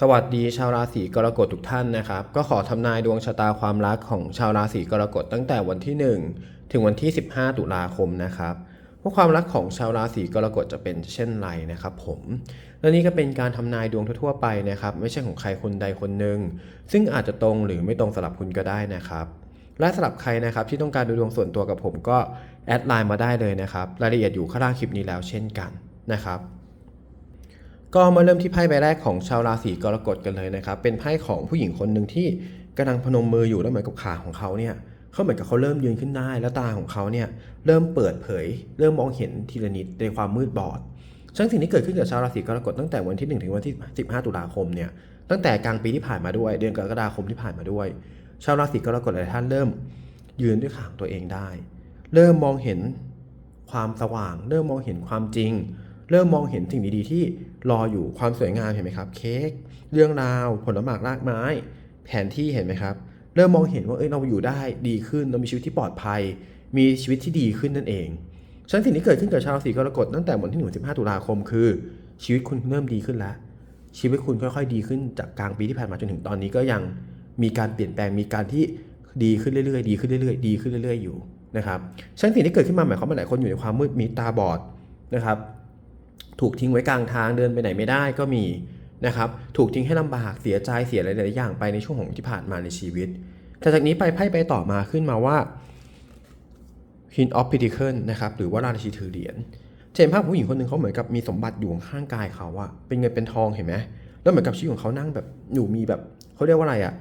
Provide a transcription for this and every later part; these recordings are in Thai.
สวัสดีชาวราศีกรกฎทุกท่านนะครับ ก็ขอทำนายดวงชะตาความรักของชาวราศีกรกฎตั้งแต่วันที่ 1 ถึงวันที่ 15 ตุลาคมนะครับว่าความรักของชาวราศีกรกฎจะเป็นเช่นไรนะครับผมและนี่ก็เป็นการทำนายดวงทั่วๆไปนะครับ ไม่ใช่ของใครคนใดคนหนึ่งซึ่งอาจจะตรงหรือไม่ตรงสำหรับคุณก็ได้นะครับ และสำหรับใครนะครับที่ต้องการดูดวงส่วนตัวกับผมก็แอดไลน์มาได้เลยนะครับ รายละเอียดอยู่ข้างล่างคลิปนี้แล้วเช่นกันนะครับ ก็มาเริ่มที่ไพ่ใบแรกของชาวราศีกรกฎกันเลยนะครับ เป็นไพ่ของผู้หญิงคนหนึ่งที่กำลังพนมมืออยู่แล้วเหมือนกับขาของเขาเนี่ยเขาเหมือนกับเขาเริ่มยืนขึ้นได้ แล้วตาของเขาเนี่ยเริ่มเปิดเผย เริ่มมองเห็นทีละนิดในความมืดบอดซึ่งสิ่งที่เกิดขึ้นกับชาวราศีกรกฎตั้งแต่วันที่ 1 ถึงวันที่ 15 ตุลาคมเนี่ยตั้งแต่กลางปีที่ผ่านมาด้วย เดือนกรกฎาคมที่ผ่านมาด้วย ชาวราศีกรกฎหลายท่านเริ่มยืนด้วยขาของตัวเองได้ เริ่มมองเห็นความสว่าง เริ่มมองเห็นความจริง เริ่มมองเห็นสิ่งดีๆที่รออยู่ความสวยงามเห็นไหมครับ เค้กเรื่องราวผลไม้รากไม้ แผนที่เห็นไหมครับ เริ่มมองเห็นว่าเอ้ยเราอยู่ได้ดีขึ้นเรามีชีวิตที่ปลอดภัย มีชีวิตที่ดีขึ้นนั่นเองฉะนั้นสิ่งที่เกิดขึ้นกับชาวราศีกรกฎตั้งแต่วันที่1ถึง15ตุลาคมคือ ชีวิตคุณเริ่มดีขึ้นแล้ว ชีวิตคุณค่อยๆ ดีขึ้นจากกลางปีที่ผ่านมาจนถึงตอนนี้ก็ยังมีการเปลี่ยนแปลงมีการที่ดีขึ้นเรื่อยๆ ดีขึ้นเรื่อยๆ ดีขึ้นเรื่อยๆ อยู่นะครับฉะนั้นสิ่งที่เกิดขึ้นมาหมายความว่าหลายคนอยู่ในความมืดมีตาบอดนะครับ ถูกทิ้งไว้กลางทางเดินไปไหนไม่ได้ก็มีนะครับถูกทิ้งให้ลำบากเสียใจเสียอะไรหลายๆอย่างไปในช่วงของที่ผ่านมาในชีวิต แต่จากนี้ไปไพ่ไปต่อมาขึ้นมาว่า Queen of Pentacle นะครับหรือว่าราชินีถือเหรียญเห็นภาพผู้หญิงคนหนึ่งเขาเหมือนกับมีสมบัติอยู่ข้างกายเขาอะเป็นเงินเป็นทองเห็นไหมแล้วเหมือนกับชีวิตของเขานั่งแบบอยู่มีแบบเขาเรียกว่าอะไรอะ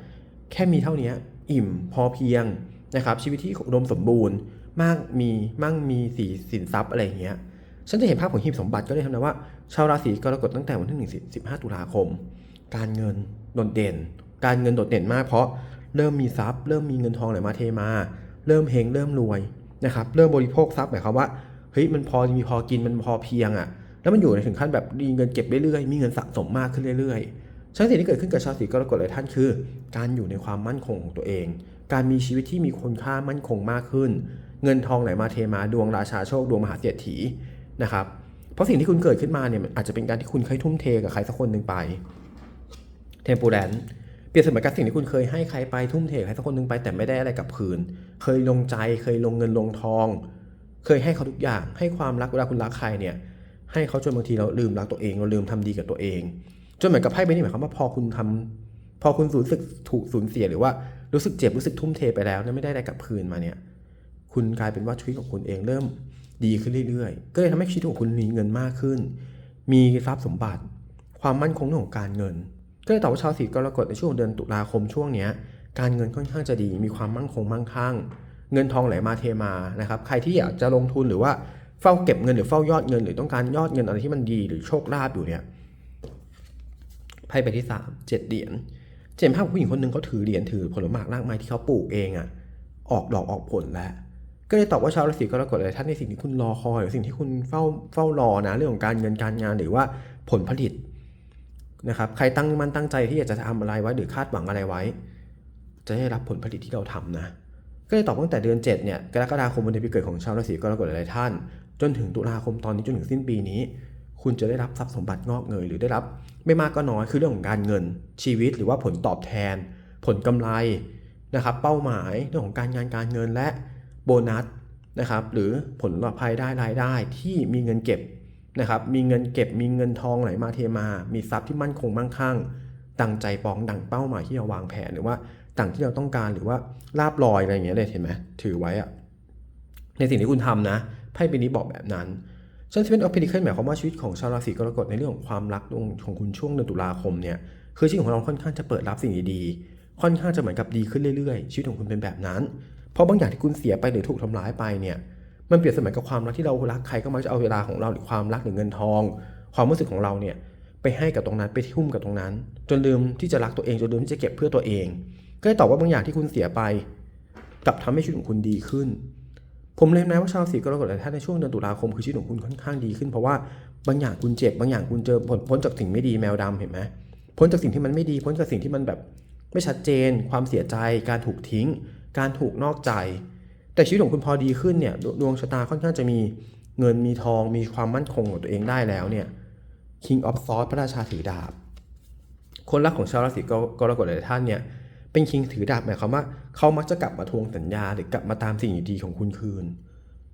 แค่มีเท่านี้อิ่มพอเพียงนะครับชีวิตที่อุดมสมบูรณ์มากมีมั่งมีสีสินทรัพย์อะไรอย่างเงี้ย ฉันจะเห็นภาพของหีบสมบัติก็เลยทำนะว่า ชาวราศีกรกฎตั้งแต่วันที่1 15ตุลาคม การเงินโดดเด่น การเงินโดดเด่นมากเพราะเริ่มมีทรัพย์ เริ่มมีเงินทองไหลมาเทมา เริ่มเฮงเริ่มรวยนะครับเริ่มบริโภคทรัพย์หมายความว่าเฮ้ยมันพอมีพอกินมันพอเพียงอะ่ะแล้วมันอยู่ในถึงขั้นแบบมีเงินเก็บเรื่อยๆมีเงินสะสมมากขึ้นเรื่อยๆฉันสิ่งที่เกิดขึ้นกับชาวราศีกรกฎหลายท่านคือ การอยู่ในความมั่นคงของตัวเอง การมีชีวิตที่มีคุณค่ามั่นคงมากขึ้น เงินทองไหลมาเทมาดวงราชาโชคดวงมหาเศรษฐี นะครับ เพราะสิ่งที่คุณเกิดขึ้นมาเนี่ยมันอาจจะเป็นการที่คุณเคยทุ่มเทกับใครสักคนหนึ่งไปเทมปูแดนเปรียบเสมือนกับสิ่งที่คุณเคยให้ใครไปทุ่มเทกับใครสักคนหนึ่งไปแต่ไม่ได้อะไรกลับคืน เคยลงใจเคยลงเงินลงทอง เคยให้เขาทุกอย่าง ให้ความรักเวลาคุณรักใครเนี่ย ให้เขาจนบางทีเราลืมรักตัวเองเราลืมทำดีกับตัวเองจนเหมือนกับไพ่ใบนี้หมายความว่าพอคุณทำพอคุณสูญสึกถูกสูญเสียหรือว่ารู้สึกเจ็บรู้สึกทุ่มเทไปแล้วเนี่ยไม่ได้อะไรกลับคืนมาเนี่ย คุณกลายเป็นว่าชีวิตของคุณเองเริ่ม ดีขึ้นเรื่อยๆ ก็เลยทำให้ชีวิตของคุณมีเงินมากขึ้น มีทรัพย์สมบัติ ความมั่นคงเรื่องของการเงิน ก็เลยตอบว่าชาวสีกรกฎในช่วงเดือนตุลาคมช่วงเนี้ยการเงินค่อนข้างจะดี มีความมั่นคงมั่งคั่ง เงินทองไหลมาเทมานะครับ ใครที่อยากจะลงทุนหรือว่าเฝ้าเก็บเงินหรือเฝ้ายอดเงิน หรือต้องการยอดเงินอะไรที่มันดีหรือโชคลาภอยู่เนี่ยไพ่ใบที่สามเจ็ดเหรียญเจนภาพผู้หญิงคนหนึ่งเขาถือเหรียญถือผลไม้รากไม้ที่เขาปลูกเองอะออกดอกออกผลแล้ว ก็เลยตอบว่าชาวราศีกรกฎหลายท่านในสิ่งที่คุณรอคอยหรือสิ่งที่คุณเฝ้าเฝ้ารอนะเรื่องของการเงินการงานหรือว่าผลผลิตนะครับใครตั้งมันตั้งใจที่อยากจะทำอะไรไว้หรือคาดหวังอะไรไว้ จะได้รับผลผลิตที่เราทำนะก็เลยตอบตั้งแต่เดือน7เนี่ยกรกฎาคมวันเดือนปีเกิดของชาวราศีกรกฎหลายท่าน จนถึงตุลาคมตอนนี้จนถึงสิ้นปีนี้ คุณจะได้รับทรัพย์สมบัติงอกเงยหรือได้รับไม่มากก็น้อยคือเรื่องของการเงินชีวิต หรือว่าผลตอบแทน ผลกำไรนะครับเป้าหมายเรื่องของการงานการเงินและ โบนัสนะครับหรือผลตอบภัยได้รายได้ที่มีเงินเก็บนะครับมีเงินเก็บมีเงินทองไหลมาเทมา มีทรัพย์ที่มั่นคงมั่งคั่งดังใจปองดังเป้าหมายที่เราวางแผนหรือว่าดังที่เราต้องการหรือว่าลาบลอยอะไรอย่างเงี้ยเลยเห็นไหมถือไว้อะในสิ่งที่คุณทำนะไพ่ใบนี้บอกแบบนั้นฉันจะเป็นออฟเพดิเคิลหมายความว่าชีวิตของชาวราศีกรกฎในเรื่องของความรักของคุณช่วงเดือนตุลาคมเนี่ยคือชีวิตของเราค่อนข้างจะเปิดรับสิ่งดีๆค่อนข้างจะเหมือนกับดีขึ้นเรื่อยๆ ชีวิตของคุณเป็นแบบนั้น เพราะบางอย่างที่คุณเสียไปหรือถูกทำร้ายไปเนี่ย มันเปรียบเสมือนกับความรักที่เรารักใครก็มักจะเอาเวลาของเราหรือความรักหรือเงินทอง ความรู้สึกของเราเนี่ยไปให้กับตรงนั้นไปทุ่มกับตรงนั้น จนลืมที่จะรักตัวเองจนลืมที่จะเก็บเพื่อตัวเอง ก็เลยตอบว่าบางอย่างที่คุณเสียไปกลับทำให้ชีวิตของคุณดีขึ้น ผมเลยนะว่าชาวสีกรกฎหลายท่านในช่วงเดือนตุลาคมคือชีวิตของคุณค่อนข้างดีขึ้น เพราะว่าบางอย่างคุณเจ็บบางอย่างคุณเจอพ้นพ้นจากสิ่งไม่ดีแมวดำเห็นไหมพ้นจากสิ่งที่มันไม่ดีพ้นจากสิ่งที่มันแบบไม่ชัดเจน ความเสียใจการถูกทิ้ง การถูกนอกใจ แต่ชีวิตของคุณพอดีขึ้นเนี่ยดวงชะตาค่อนข้างจะมีเงินมีทองมีความมั่นคงของตัวเองได้แล้วเนี่ย King of Swords พระราชาถือดาบ คนรักของชาวราศีกรกฎหลายท่านเนี่ยเป็นคิงถือดาบหมายความว่าเขามักจะกลับมาทวงสัญญาหรือกลับมาตามสิ่งดีๆของคุณคืน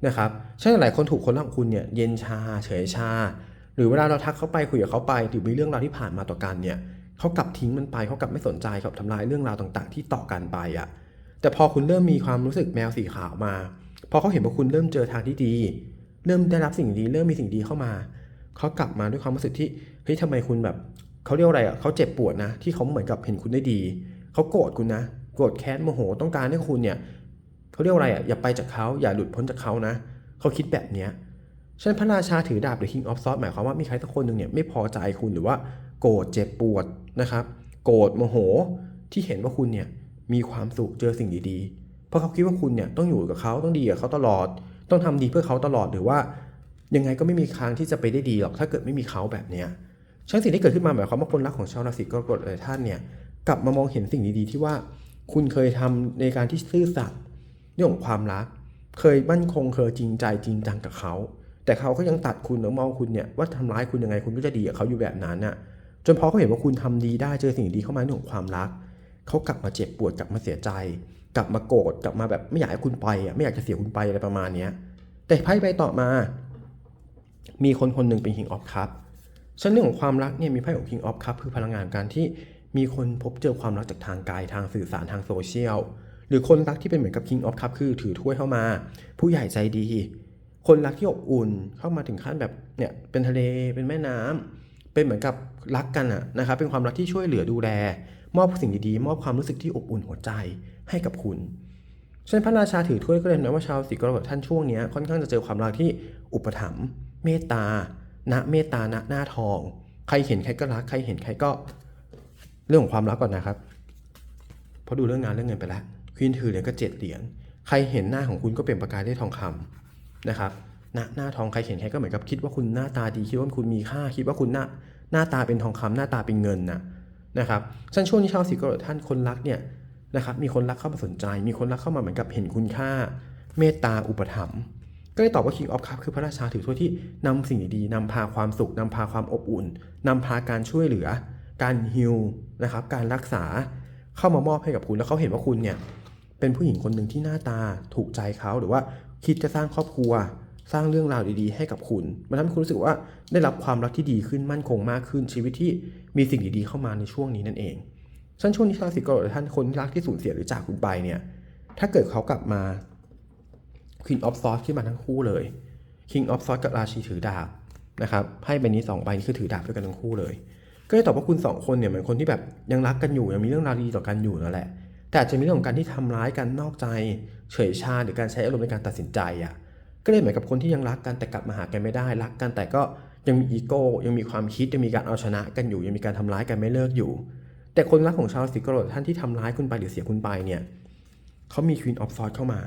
นะครับใช่หลายคนถูกคนรักของคุณเนี่ยเย็นชาเฉยชา หรือเวลาเราทักเขาไปคุยกับเขาไปหรือมีเรื่องราวที่ผ่านมาต่อกันเนี่ยเขากลับทิ้งมันไปเขากลับไม่สนใจกับทำลายเรื่องราวต่าง ๆ ที่ต่อกันไปอะ แต่พอคุณเริ่มมีความรู้สึกแมวสีขาวมา พอเขาเห็นว่าคุณเริ่มเจอทางที่ดี เริ่มได้รับสิ่งดี เริ่มมีสิ่งดีเข้ามา เขากลับมาด้วยความรู้สึกที่เฮ้ยทำไมคุณแบบเขาเรียกว่าอะไรอะเขาเจ็บปวดนะ ที่เขาเหมือนกับเห็นคุณได้ดีเขาโกรธคุณนะ โกรธแค้นโมโหต้องการให้คุณเนี่ยเขาเรียกว่าอะไรอะอย่าไปจากเขาอย่าหลุดพ้นจากเขานะเขาคิดแบบเนี้ยฉะนันพระราชาถือดาบหรือ King of Swords หมายความว่ามีใครสักคนหนึ่งเนี่ยไม่พอใจคุณหรือว่าโกรธเจ็บปวดนะครับ โกรธโมโหที่เห็นว่าคุณเนี่ย มีความสุขเจอสิ่งดีๆ เพราะเขาคิดว่าคุณเนี่ยต้องอยู่กับเขาต้องดีกับเขาตลอด ต้องทำดีเพื่อเขาตลอดหรือว่า ยังไงก็ไม่มีทางที่จะไปได้ดีหรอกถ้าเกิดไม่มีเขาแบบเนี้ยฉะนั้นสิ่งที่เกิดขึ้นมาหมายความว่าคนรักของชาวราศีกรกฎหลายท่านเนี่ยกลับมามองเห็นสิ่งดีๆที่ว่า คุณเคยทำในการที่ซื่อสัตย์เรื่องของความรัก เคยมั่นคงเคยจริงใจจริงจังกับเขา แต่เขาก็ยังตัดคุณหรือมองคุณเนี่ยว่าทำร้ายคุณยังไงคุณก็จะดีกับเขาอยู่แบบนั้นน่ะจนพอเขาเห็นว่าคุณทำดีได้เจอสิ่งดีเข้ามาเรื่องของความรัก เขากลับมาเจ็บปวดกลับมาเสียใจ กลับมาโกรธกลับมาแบบไม่อยากให้คุณไปอะไม่อยากจะเสียคุณไปอะไรประมาณเนี้ยแต่ไพ่ไปต่อมา มีคนคนหนึ่งเป็น King of Cup ฉันเรื่องของความรักเนี่ยมีไพ่ของ King of Cup คือพลังงานการที่มีคนพบเจอความรักจากทางกายทางสื่อสารทางโซเชียลหรือคนรักที่เป็นเหมือนกับ King of Cup คือถือถ้วยเข้ามา ผู้ใหญ่ใจดี คนรักที่อบอุ่นเข้ามาถึงขั้นแบบเนี่ยเป็นทะเลเป็นแม่น้ำ เป็นเหมือนกับรักกันอะนะครับเป็นความรักที่ช่วยเหลือดูแล มอบสิ่งดีๆ มอบความรู้สึกที่อบอุ่นหัวใจให้กับคุณฉะนั้นพระราชาถือถ้วยก็เลยนะว่าชาวสีกรกฎท่านช่วงนี้ค่อนข้างจะเจอความรักที่อุปถัมภ์เมตตาณเมตตาณหน้าทอง ใครเห็นใครก็รักใครเห็นใครก็เรื่องของความรักก่อนนะครับเพราะดูเรื่องงานเรื่องเงินไปแล้วควีนถือเหรียญก็เจ็ดเหรียญใครเห็นหน้าของคุณก็เปล่งประกายด้ทองคำนะครับ หน้าหน้าทองใครเห็นใครก็เหมือนกับคิดว่าคุณหน้าตาดีคิดว่าคุณมีค่าคิดว่าคุณหน้าหน้าตาเป็นทองคำหน้าตาเป็นเงินนะนะครับฉันช่วงนี้ชาวสีกรกฎท่านคนรักเนี่ยนะครับมีคนรักเข้ามาสนใจ มีคนรักเข้ามาเหมือนกับเห็นคุณค่า เมตตาอุปถัมภ์ก็เลยตอบว่า King of Cup คือพระราชาถือถ้วยที่นำสิ่งดีๆนำพาความสุขนำพาความอบอุ่นนำพาการช่วยเหลือ การฮิลนะครับการรักษาเข้ามามอบให้กับคุณแล้วเขาเห็นว่าคุณเนี่ยเป็นผู้หญิงคนหนึ่งที่หน้าตาถูกใจเขาหรือว่าคิดจะสร้างครอบครัว สร้างเรื่องราวดีๆ ให้กับคุณ มันทำให้คุณรู้สึกว่าได้รับความรักที่ดีขึ้นมั่นคงมากขึ้น ชีวิตที่มีสิ่งดีๆเข้ามาในช่วงนี้นั่นเองฉันช่วงนี้ชาวราศีกรท่านคนรักที่สูญเสียหรือจากคุณไปเนี่ย ถ้าเกิดเขากลับมา Queen of Swords ขึ้นมาทั้งคู่เลย King of Swords กับราชีถือดาบนะครับไพ่ใบนี้สองใบนี้คือถือดาบด้วยกันทั้งคู่เลย ก็เลยตอบว่าคุณสองคนเนี่ยเหมือนคนที่แบบยังรักกันอยู่ยังมีเรื่องราวดีต่อกันอยู่นั่นแหละ แต่อาจจะมีเรื่องของการที่ทำร้ายกันนอกใจ เฉยชาหรือการใช้อารมณ์ในการตัดสินใจอะ ก็เลยเหมือนกับคนที่ยังรักกันแต่กลับมาหากันไม่ได้รักกันแต่ก็ยังมีอีโก้ยังมีความคิดยังมีการเอาชนะกันอยู่ ยังมีการทำร้ายกันไม่เลิกอยู่ แต่คนรักของชาวราศีกรกฎท่านที่ทำร้ายคุณไปหรือเสียคุณไปเนี่ยเขามี Queen of Swords เข้ามา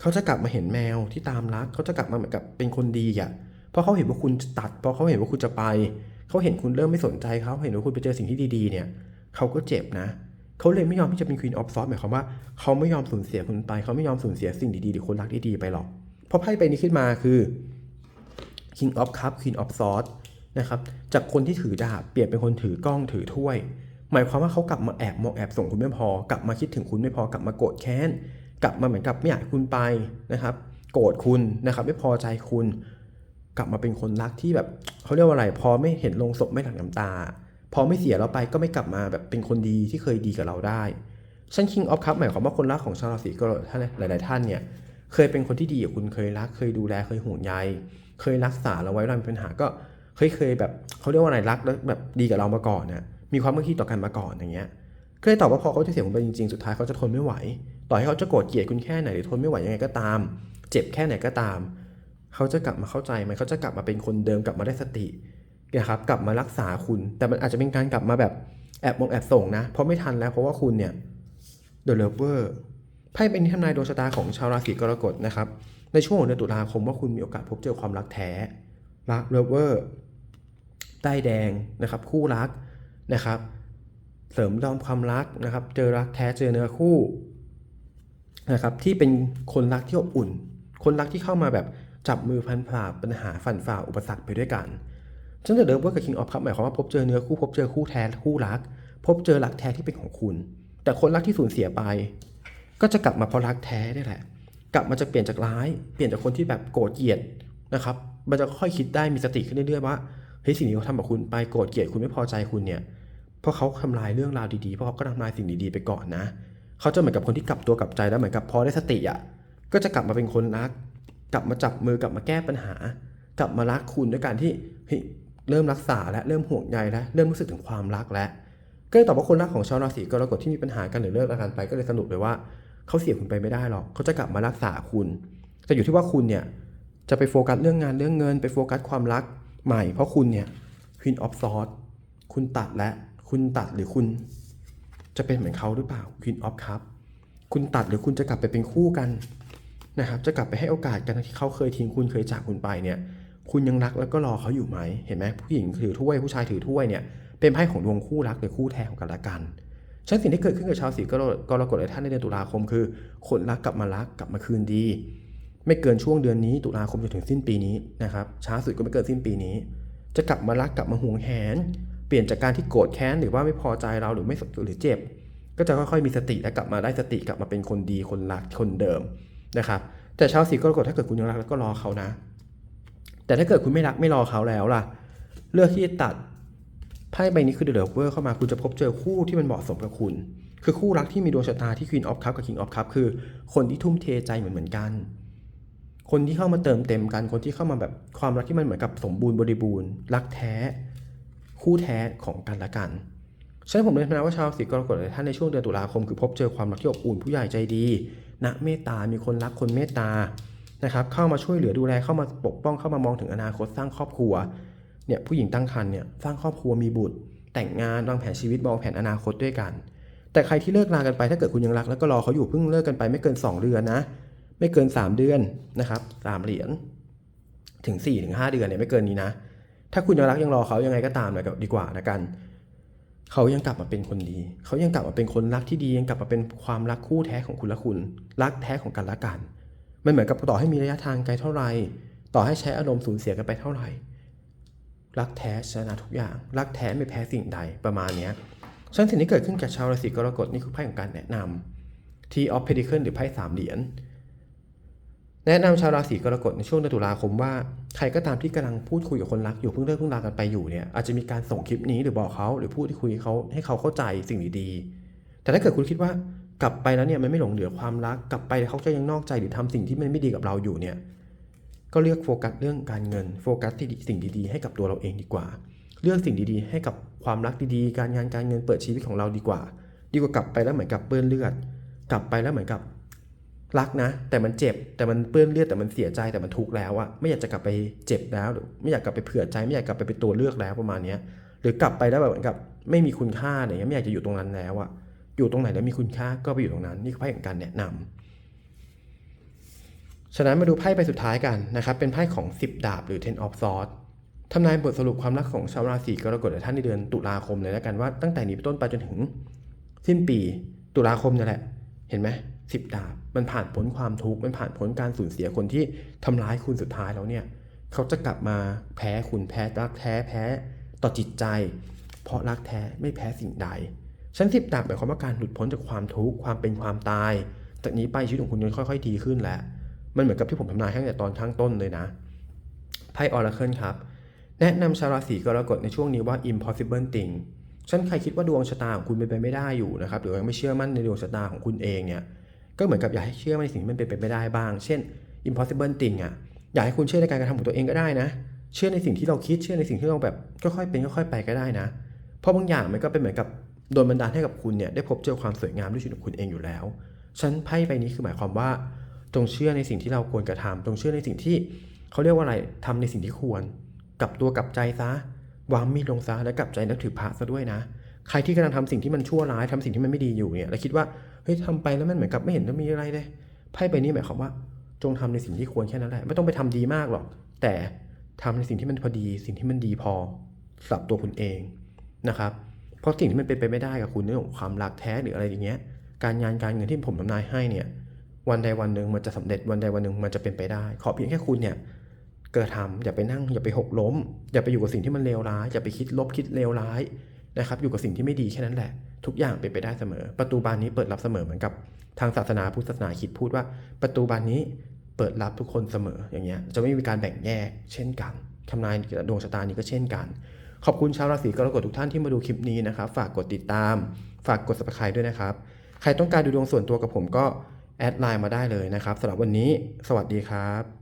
เขาจะกลับมาเห็นแมวที่ตามรัก เขาจะกลับมาเหมือนกับเป็นคนดีอะเพราะเขาเห็นว่าคุณตัด เพราะเขาเห็นว่าคุณจะไป เขาเห็นคุณเริ่มไม่สนใจเขาเห็นว่าคุณไปเจอสิ่งที่ดีๆ เนี่ย เขาก็เจ็บนะ เขาเลยไม่ยอมที่จะเป็น Queen of Swords หมายความว่าเขาไม่ยอมสูญเสียคุณไป เขาไม่ยอมสูญเสียสิ่งดีๆหรือคนรักที่ดีไปหรอกเพราะไพ่ใบนี้ขึ้นมาคือ King of Cup Queen of Swords นะครับ จากคนที่ถือดาบเปลี่ยนเป็นคนถือกล้องถือถ้วย หมายความว่าเขากลับมาแอบมองแอบส่งคุณไม่พอ กลับมาคิดถึงคุณไม่พอกลับมาโกรธแค้น กลับมาเหมือนกับไม่อยากคุณไปนะครับ โกรธคุณนะครับ ไม่พอใจคุณ กลับมาเป็นคนรักที่แบบเขาเรียกว่าอะไร พอไม่เห็นลงศพไม่หลั่งน้ำตา พอไม่เสียเราไปก็ไม่กลับมาแบบเป็นคนดีที่เคยดีกับเราได้ฉัน King of Cup หมายความว่าคนรักของชาวราศีกรกฎท่านหลาย ๆ ท่านเนี่ย เคยเป็นคนที่ดีกับคุณเคยรัก เคยดูแลเคยห่วงใย เคยรักษาเราไว้เวลามีปัญหาก็เคยเคยแบบเขาเรียกว่าอะไรรักแล้วแบบดีกับเรามาก่อนเนี่ยมีความเมื่อกี้ต่อกันมาก่อนอย่างเงี้ยก็เลยตอบว่าพอเขาจะเสียคุณไปจริงๆ สุดท้ายเขาจะทนไม่ไหว ต่อให้เขาจะโกรธเกลียดคุณแค่ไหนหรือทนไม่ไหวยังไงก็ตาม เจ็บแค่ไหนก็ตาม เขาจะกลับมาเข้าใจมันเขาจะกลับมาเป็นคนเดิมกลับมาได้สตินะครับกลับมารักษาคุณ แต่มันอาจจะเป็นการกลับมาแบบแอบมองแอบส่งนะ เพราะไม่ทันแล้วเพราะว่าคุณเนี่ย The Lover ไพ่เป็นนิทำนายดวงชะตาของชาวราศีกรกฎนะครับ ในช่วงของเดือนตุลาคมว่าคุณมีโอกาสพบเจอความรักแท้รักเลเวอร์ใต้แดงนะครับ คู่รักนะครับ เสริมดอมความรักนะครับ เจอรักแท้เจอเนื้อคู่นะครับที่เป็นคนรักที่อบอุ่น คนรักที่เข้ามาแบบจับมือพันผ่าปัญหาฝันฝ่าอุปสรรคไปด้วยกันฉันจะเดิมว่ากับ King of Cup หมายความว่าพบเจอเนื้อคู่พบเจอคู่แท้คู่รัก พบเจอรักแท้ที่เป็นของคุณ แต่คนรักที่สูญเสียไป ก็จะกลับมาเพราะรักแท้นี่แหละ กลับมาจะเปลี่ยนจากร้าย เปลี่ยนจากคนที่แบบโกรธเกลียดนะครับ มันจะค่อยคิดได้มีสติขึ้นเรื่อยๆว่าเฮ้ยสิ่งที่เขาทำกับคุณไปโกรธเกลียดคุณไม่พอใจคุณเนี่ยเพราะเขาทำลายเรื่องราวดีๆเพราะเขาก็ทำลายสิ่งดีๆไปก่อนนะ เขาจะเหมือนกับคนที่กลับตัวกลับใจแล้วเหมือนกับพอได้สติอะก็จะกลับมาเป็นคนรัก กลับมาจับมือกลับมาแก้ปัญหา กลับมารักคุณด้วยการที่เฮ้ยเริ่มรักษาและเริ่มห่วงใยและเริ่มรู้สึกถึงความรักแล้วก็เลยตอบว่าคนรักของชาวราศีกรกฎที่มีปัญหากันหรือเลิกรากันไปก็เลยสรุปเลยว่า เขาเสียคุณไปไม่ได้หรอกเขาจะกลับมารักษาคุณแต่อยู่ที่ว่าคุณเนี่ยจะไปโฟกัสเรื่องงานเรื่องเงิน ไปโฟกัสความรักใหม่ เพราะคุณเนี่ย Queen of Swords คุณตัดและ คุณตัดหรือคุณ จะเป็นเหมือนเขาหรือเปล่า Queen of Cup คุณตัดหรือคุณจะกลับไปเป็นคู่กันนะครับ จะกลับไปให้โอกาสกันที่เขาเคยทิ้งคุณเคยจากคุณไปเนี่ย คุณยังรักแล้วก็รอเขาอยู่ไหม เห็นไหมผู้หญิงถือถ้วยผู้ชายถือถ้วยเนี่ย เป็นไพ่ของดวงคู่รักหรือคู่แท้ของกันและกัน ฉะนันสิ่งที่เกิดขึ้นกับชาวสีกรกรกฎในท่านในเดือนตุลาคมคือ คนรักกลับมารักกลับมาคืนดี ไม่เกินช่วงเดือนนี้ ตุลาคมจนถึงสิ้นปีนี้นะครับช้าสุดก็ไม่เกินสิ้นปีนี้ จะกลับมารักกลับมาห่วงแหน เปลี่ยนจากการที่โกรธแค้นหรือว่าไม่พอใจเราหรือไม่หรือเจ็บ ก็จะค่อยๆมีสติและกลับมาได้สติกลับมาเป็นคนดีคนรักคนเดิมนะครับแต่ชาวสีกรกฎถ้าเกิดคุณยังรักแล้วก็รอเขานะ แต่ถ้าเกิดคุณไม่รักไม่รอเขาแล้วล่ะ เลือกที่จะตัด ไพ่ใบนี้คือเดอะเวอร์เข้ามาคุณจะพบเจอคู่ที่มันเหมาะสมกับคุณ คือคู่รักที่มีดวงชะตาที่ Queen of Cup กับ King of Cup คือคนที่ทุ่มเทใจเหมือนเหมือนกัน คนที่เข้ามาเติมเต็มกัน คนที่เข้ามาแบบความรักที่มันเหมือนกับสมบูรณ์บริบูรณ์ รักแท้ คู่แท้ของกันและกันฉะนั้นผมเลยนะว่าชาวสีกรกฎหลายท่านในช่วงเดือนตุลาคมคือพบเจอความรักที่อบอุ่นผู้ใหญ่ใจดีนะเมตตา มีคนรักคนเมตตานะครับเข้ามาช่วยเหลือดูแลเข้ามาปกป้องเข้ามามองถึงอนาคตสร้างครอบครัว เนี่ยผู้หญิงตั้งครรภ์เนี่ยสร้างครอบครัวมีบุตร แต่งงานวางแผนชีวิตมองแผนอนาคตด้วยกัน แต่ใครที่เลิกลากันไปถ้าเกิดคุณยังรักแล้วก็รอเขาอยู่เพิ่งเลิกกันไปไม่เกิน 2 เดือนนะ ไม่เกิน 3 เดือนนะครับสามเหรียญถึง4ถึง5เดือนเนี่ยไม่เกินนี้นะ ถ้าคุณยังรักยังรอเขายังไงก็ตามเลยดีกว่านะกัน เขายังกลับมาเป็นคนดี เขายังกลับมาเป็นคนรักที่ดียังกลับมาเป็นความรักคู่แท้ของคุณและคุณ รักแท้ของกันและกัน มันเหมือนกับต่อให้มีระยะทางไกลเท่าไหร่ ต่อให้ใช้อารมณ์สูญเสียกันไปเท่าไหร่ รักแท้ชนะทุกอย่าง รักแท้ไม่แพ้สิ่งใดประมาณนี้ฉะนั้นสิ่งที่เกิดขึ้นกับชาวราศีกรกฎนี่คือไพ่ของการแนะนำ T of Pentacle หรือไพ่สามเหรียญแนะนำชาวราศีกรกฎในช่วงเดือนตุลาคมว่าใครก็ตามที่กำลังพูดคุยกับคนรักอยู่เพิ่งเลิกเพิ่งลากันไปอยู่เนี่ยอาจจะมีการส่งคลิปนี้หรือบอกเขาหรือพูดที่คุยเขาให้เขาเข้าใจสิ่งดีๆแต่ถ้าเกิดคุณคิดว่ากลับไปแล้วเนี่ยมันไม่หลงเหลือความรักกลับไปเขาจะยังนอกใจหรือทำสิ่งที่มันไม่ดีกับเราอยู่เนี่ย ก็เลือกโฟกัสเรื่องการเงินโฟกัสที่สิ่งดีๆ ให้กับตัวเราเองดีกว่า เลือกสิ่งดีๆ ให้กับความรักดีๆ การงานการเงินเปิดชีวิตของเราดีกว่า ดีกว่ากลับไปแล้วเหมือนกับเปื้อนเลือด กลับไปแล้วเหมือนกับรักนะ แต่มันเจ็บแต่มันเปื้อนเลือดแต่มันเสียใจแต่มันทุกข์แล้วอะไม่อยากจะกลับไปเจ็บแล้วหรือไม่อยากกลับไปเผื่อใจ ไม่อยากกลับไปเป็นตัวเลือกแล้วประมาณนี้หรือกลับไปแล้วแบบเหมือนกับ ไม่มีคุณค่าอะไรเงี้ยไม่อยากจะอยู่ตรงนั้นแล้วอะอยู่ตรงไหนแล้วมีคุณค่าก็ไปอยู่ตรงนั้น นี่คือไพ่ของการแนะนำ ฉะนั้นมาดูไพ่ใบสุดท้ายกันนะครับ เป็นไพ่ของ 10 ดาบหรือ Ten of Swords ทำนายบทสรุปความรักของชาวราศีกรกฎและท่านในเดือนตุลาคมเลยแล้วกันว่าตั้งแต่นี้เป็นต้นไปจนถึง สิ้นปีตุลาคมนี่แหละ เห็นไหมสิบดาบ มันผ่านพ้นความทุกข์มันผ่านพ้นการสูญเสียคนที่ทำร้ายคุณสุดท้ายแล้วเนี่ยเขาจะกลับมาแพ้คุณแพ้รักแท้แพ้ต่อจิตใจ เพราะรักแท้ไม่แพ้สิ่งใดชั้นสิบดาบหมายความว่าการหลุดพ้นจากความทุกข์ความเป็นความตาย จากนี้ไปชีวิตของคุณจะค่อย ๆ ดีขึ้นแล้ว มันเหมือนกับที่ผมทำนายตั้แต่ตอนข้างต้นเลยนะ ไพ่ออราเคิลครับ แนะนำชาวราศีกรกฎในช่วงนี้ว่า impossible thing ฉันใครคิดว่าดวงชะตาของคุณเป็นไปไม่ได้อยู่นะครับหรือยังไม่เชื่อมั่นในดวงชะตาของคุณเองเนี่ยก็เหมือนกับอยากให้เชื่อมั่นในสิ่งที่มันเป็นไปไม่ได้บ้าง เช่น impossible thing อะอยากให้คุณเชื่อในการกระทำของตัวเองก็ได้นะ เชื่อในสิ่งที่เราคิดเชื่อในสิ่งที่เราแบบค่อยๆเป็นค่อยๆไปก็ได้นะ เพราะบางอย่างมันก็เป็นเหมือนกับโดนบันดาลให้กับคุณเนี่ยได้พบเจอความสวยงามด้วยชีวิตของคุณเองอยู่แล้วฉันไพ่ใบนี้คือหมายความว่า จงเชื่อในสิ่งที่เราควรกระทำจงเชื่อในสิ่งที่เขาเรียกว่าอะไรทำในสิ่งที่ควร กลับตัวกลับใจซะ วางมีดลงซะและกลับใจนับถือพระซะด้วยนะ ใครที่กำลังทำสิ่งที่มันชั่วร้ายทำสิ่งที่มันไม่ดีอยู่เนี่ยแล้วคิดว่าเฮ้ยทำไปแล้วมันเหมือนกับไม่เห็นจะมีอะไรเลยไพ่ใบนี้หมายความว่า จงทำในสิ่งที่ควรแค่นั้นแหละไม่ต้องไปทำดีมากหรอก แต่ทำในสิ่งที่มันพอดีสิ่งที่มันดีพอสำหรับตัวคุณเองนะครับเพราะสิ่งที่มันเป็นไปไม่ได้กับคุณเรื่องของความรักแท้หรืออะไรอย่างเงี้ย การงานการเงินที่ผมทำนายให้เนี่ย วันใดวันหนึ่งมันจะสำเร็จวันใดวันหนึ่งมันจะเป็นไปได้ ขอเพียงแค่คุณเนี่ยเกิดทำอย่าไปนั่งอย่าไปหกล้ม อย่าไปอยู่กับสิ่งที่มันเลวร้ายอย่าไปคิดลบคิดเลวร้ายนะครับ อยู่กับสิ่งที่ไม่ดีแค่นั้นแหละ ทุกอย่างเป็นไปได้เสมอ ประตูบานนี้เปิดรับเสมอเหมือนกับทางศาสนาพุทธศาสนาคิดพูดว่า ประตูบานนี้เปิดรับทุกคนเสมออย่างเงี้ยจะไม่มีการแบ่งแยก เช่นกันทำนายดวงชะตานี้ก็เช่นกัน ขอบคุณชาวราศีกรกฎทุกท่านที่มาดูคลิปนี้นะครับ ฝากกดติดตาม ฝากกด subscribe ด้วยนะครับ ใครต้องการดูดวงส่วนตัวกับผมก็ แอดไลน์มาได้เลยนะครับสำหรับวันนี้ สวัสดีครับ